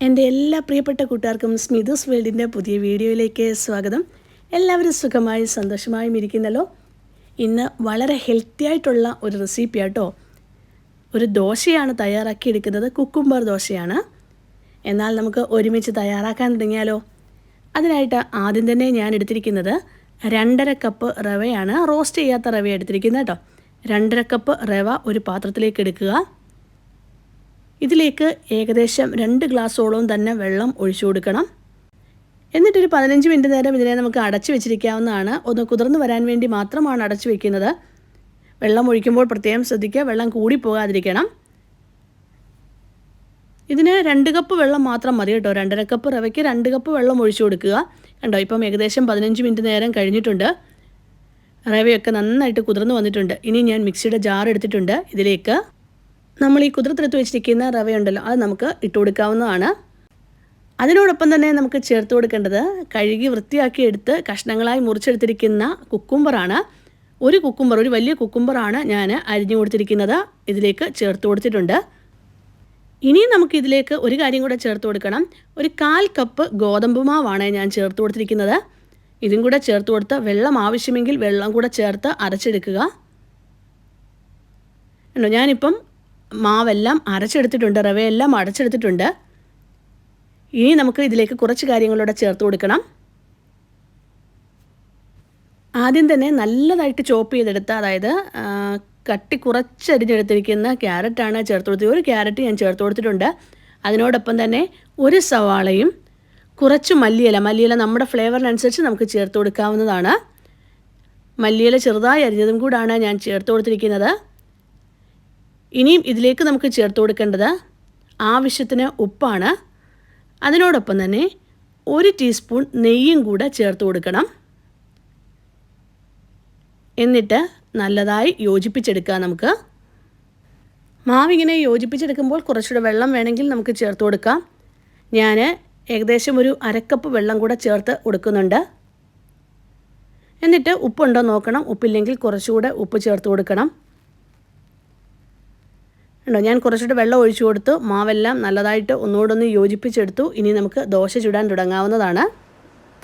എന്റെ എല്ലാ പ്രിയപ്പെട്ട കൂട്ടുകാർക്കും സ്മിതുസ് വേൾഡിന്റെ പുതിയ വീഡിയോയിലേക്ക് സ്വാഗതം. എല്ലാവരും സുഖമായും സന്തോഷമായും ഇരിക്കുന്നല്ലോ. ഇന്ന് വളരെ ഹെൽത്തി ആയിട്ടുള്ള ഒരു റെസിപ്പി ആട്ടോ. ഒരു ദോശയാണ് തയ്യാറാക്കിയെടുക്കുന്നത് കുക്കുംബർ ദോശയാണ്. എന്നാൽ നമുക്ക് ഒരുമിച്ച് തയ്യാറാക്കാൻ തുടങ്ങിയാലോ? അതിനായിട്ട് ആദ്യം തന്നെ ഞാൻ എടുത്തിരിക്കുന്നത് രണ്ടര കപ്പ് റവയാണ്. റോസ്റ്റ് ചെയ്യാത്ത റവ എടുത്തിരിക്കുന്നത് കേട്ടോ. രണ്ടര കപ്പ് റവ ഒരു പാത്രത്തിലേക്ക് എടുക്കുക. ഇതിലേക്ക് ഏകദേശം രണ്ട് ഗ്ലാസ്സോളം തന്നെ വെള്ളം ഒഴിച്ചു കൊടുക്കണം. എന്നിട്ടൊരു പതിനഞ്ച് മിനിറ്റ് നേരം ഇതിനെ നമുക്ക് അടച്ചു വെച്ചിരിക്കാവുന്നതാണ്. ഒന്ന് കുതിർന്നു വരാൻ വേണ്ടി മാത്രമാണ് അടച്ചു വെക്കുന്നത്. വെള്ളം ഒഴിക്കുമ്പോൾ പ്രത്യേകം ശ്രദ്ധിക്കുക വെള്ളം കൂടി പോകാതിരിക്കണം. ഇതിന് രണ്ട് കപ്പ് വെള്ളം മാത്രം മതി കേട്ടോ. രണ്ടര കപ്പ് റവയ്ക്ക് രണ്ട് കപ്പ് വെള്ളം ഒഴിച്ചു കൊടുക്കുക. കണ്ടോ ഇപ്പം ഏകദേശം പതിനഞ്ച് മിനിറ്റ് നേരം കഴിഞ്ഞിട്ടുണ്ട്. റവയൊക്കെ നന്നായിട്ട് കുതിർന്ന് വന്നിട്ടുണ്ട്. ഇനി ഞാൻ മിക്സിയുടെ ജാർ എടുത്തിട്ടുണ്ട് ഇതിലേക്ക്. നമ്മൾ ഈ കുതിർത്തെടുത്ത് വെച്ചിരിക്കുന്ന റവയുണ്ടല്ലോ അത് നമുക്ക് ഇട്ട് കൊടുക്കാവുന്നതാണ്. അതിനോടൊപ്പം തന്നെ നമുക്ക് ചേർത്ത് കൊടുക്കേണ്ടത് കഴുകി വൃത്തിയാക്കി എടുത്ത് കഷ്ണങ്ങളായി മുറിച്ചെടുത്തിരിക്കുന്ന കുക്കുംബറാണ്. ഒരു കുക്കുംബർ ഒരു വലിയ കുക്കുംബറാണ് ഞാൻ അരിഞ്ഞു കൊടുത്തിരിക്കുന്നത്. ഇതിലേക്ക് ചേർത്ത് കൊടുത്തിട്ടുണ്ട്. ഇനിയും നമുക്ക് ഇതിലേക്ക് ഒരു കാര്യം കൂടെ ചേർത്ത് കൊടുക്കണം. ഒരു കാൽ കപ്പ് ഗോതമ്പ് മാവാണ് ഞാൻ ചേർത്ത് കൊടുത്തിരിക്കുന്നത്. ഇതും കൂടെ ചേർത്ത് കൊടുത്ത് വെള്ളം ആവശ്യമെങ്കിൽ വെള്ളം കൂടെ ചേർത്ത് അരച്ചെടുക്കുക. ഞാനിപ്പം മാവെല്ലാം അരച്ചെടുത്തിട്ടുണ്ട് റവയെല്ലാം അടച്ചെടുത്തിട്ടുണ്ട്. ഇനി നമുക്ക് ഇതിലേക്ക് കുറച്ച് കാര്യങ്ങളൂടെ ചേർത്ത് കൊടുക്കണം. ആദ്യം തന്നെ നല്ലതായിട്ട് ചോപ്പ് ചെയ്തെടുത്ത അതായത് കട്ടി കുറച്ചരിഞ്ഞെടുത്തിരിക്കുന്ന ക്യാരറ്റാണ് ചേർത്ത് കൊടുത്തത്. ഒരു ക്യാരറ്റ് ഞാൻ ചേർത്ത് കൊടുത്തിട്ടുണ്ട്. അതിനോടൊപ്പം തന്നെ ഒരു സവാളയും കുറച്ച് മല്ലിയില. മല്ലിയില നമ്മുടെ ഫ്ലേവറിനനുസരിച്ച് നമുക്ക് ചേർത്ത് കൊടുക്കാവുന്നതാണ്. മല്ലിയില ചെറുതായി അരിഞ്ഞതും കൂടാണ് ഞാൻ ചേർത്ത് കൊടുത്തിരിക്കുന്നത്. ഇനിയും ഇതിലേക്ക് നമുക്ക് ചേർത്ത് കൊടുക്കേണ്ടത് ആവശ്യത്തിന് ഉപ്പാണ്. അതിനോടൊപ്പം തന്നെ ഒരു ടീസ്പൂൺ നെയ്യും കൂടെ ചേർത്ത് കൊടുക്കണം. എന്നിട്ട് നല്ലതായി യോജിപ്പിച്ചെടുക്കുക നമുക്ക്. മാവിങ്ങനെ യോജിപ്പിച്ചെടുക്കുമ്പോൾ കുറച്ചുകൂടെ വെള്ളം വേണമെങ്കിൽ നമുക്ക് ചേർത്ത് കൊടുക്കാം. ഞാൻ ഏകദേശം ഒരു അരക്കപ്പ് വെള്ളം കൂടെ ചേർത്ത് കൊടുക്കുന്നുണ്ട്. എന്നിട്ട് ഉപ്പുണ്ടോ നോക്കണം. ഉപ്പില്ലെങ്കിൽ കുറച്ചുകൂടെ ഉപ്പ് ചേർത്ത് കൊടുക്കണം. ഉണ്ടോ ഞാൻ കുറച്ചിട്ട് വെള്ളം ഒഴിച്ചു കൊടുത്തു. മാവെല്ലാം നല്ലതായിട്ട് ഒന്നുകൂടൊന്ന് യോജിപ്പിച്ചെടുത്തു. ഇനി നമുക്ക് ദോശ ചുടാൻ തുടങ്ങാവുന്നതാണ്.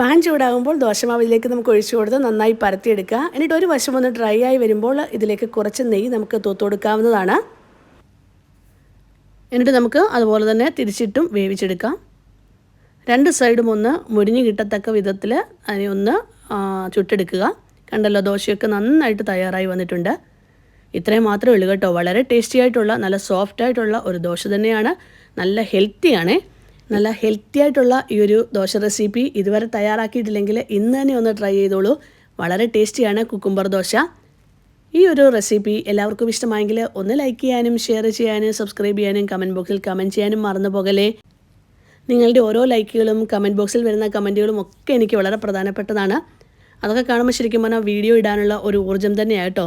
പാൻ ചൂടാകുമ്പോൾ ദോശമാവിലേക്ക് നമുക്ക് ഒഴിച്ചു കൊടുത്ത് നന്നായി പരത്തിയെടുക്കുക. എന്നിട്ട് ഒരു വശം ഒന്ന് ഡ്രൈ ആയി വരുമ്പോൾ ഇതിലേക്ക് കുറച്ച് നെയ്യ് നമുക്ക് തൂത്തുകൊടുക്കാവുന്നതാണ് എന്നിട്ട് നമുക്ക് അതുപോലെ തന്നെ തിരിച്ചിട്ടും വേവിച്ചെടുക്കാം. രണ്ട് സൈഡും ഒന്ന് മുരിഞ്ഞ് കിട്ടത്തക്ക വിധത്തിൽ അതിനെ ഒന്ന് ചുട്ടെടുക്കുക. കണ്ടല്ലോ ദോശയൊക്കെ നന്നായിട്ട് തയ്യാറായി വന്നിട്ടുണ്ട്. ഇത്രയും മാത്രമേ ഉള്ളൂ കേട്ടോ. വളരെ ടേസ്റ്റി ആയിട്ടുള്ള നല്ല സോഫ്റ്റ് ആയിട്ടുള്ള ഒരു ദോശ തന്നെയാണ്. നല്ല ഹെൽത്തിയാണ് നല്ല ഹെൽത്തി ആയിട്ടുള്ള ഈ ഒരു ദോശ റെസിപ്പി ഇതുവരെ തയ്യാറാക്കിയിട്ടില്ലെങ്കിൽ ഇന്ന് തന്നെ ഒന്ന് ട്രൈ ചെയ്തോളൂ. വളരെ ടേസ്റ്റിയാണ് കുക്കുംബർ ദോശ. ഈ ഒരു റെസിപ്പി എല്ലാവർക്കും ഇഷ്ടമായെങ്കിൽ ഒന്ന് ലൈക്ക് ചെയ്യാനും ഷെയർ ചെയ്യാനും സബ്സ്ക്രൈബ് ചെയ്യാനും കമന്റ് ബോക്സിൽ കമന്റ് ചെയ്യാനും മറന്നു പോകലേ നിങ്ങളുടെ ഓരോ ലൈക്കുകളും കമന്റ് ബോക്സിൽ വരുന്ന കമന്റുകളും ഒക്കെ എനിക്ക് വളരെ പ്രധാനപ്പെട്ടതാണ്. അതൊക്കെ കാണുമ്പോൾ ശരിക്കും പറഞ്ഞാൽ വീഡിയോ ഇടാനുള്ള ഒരു ഊർജം തന്നെയാണ് കേട്ടോ.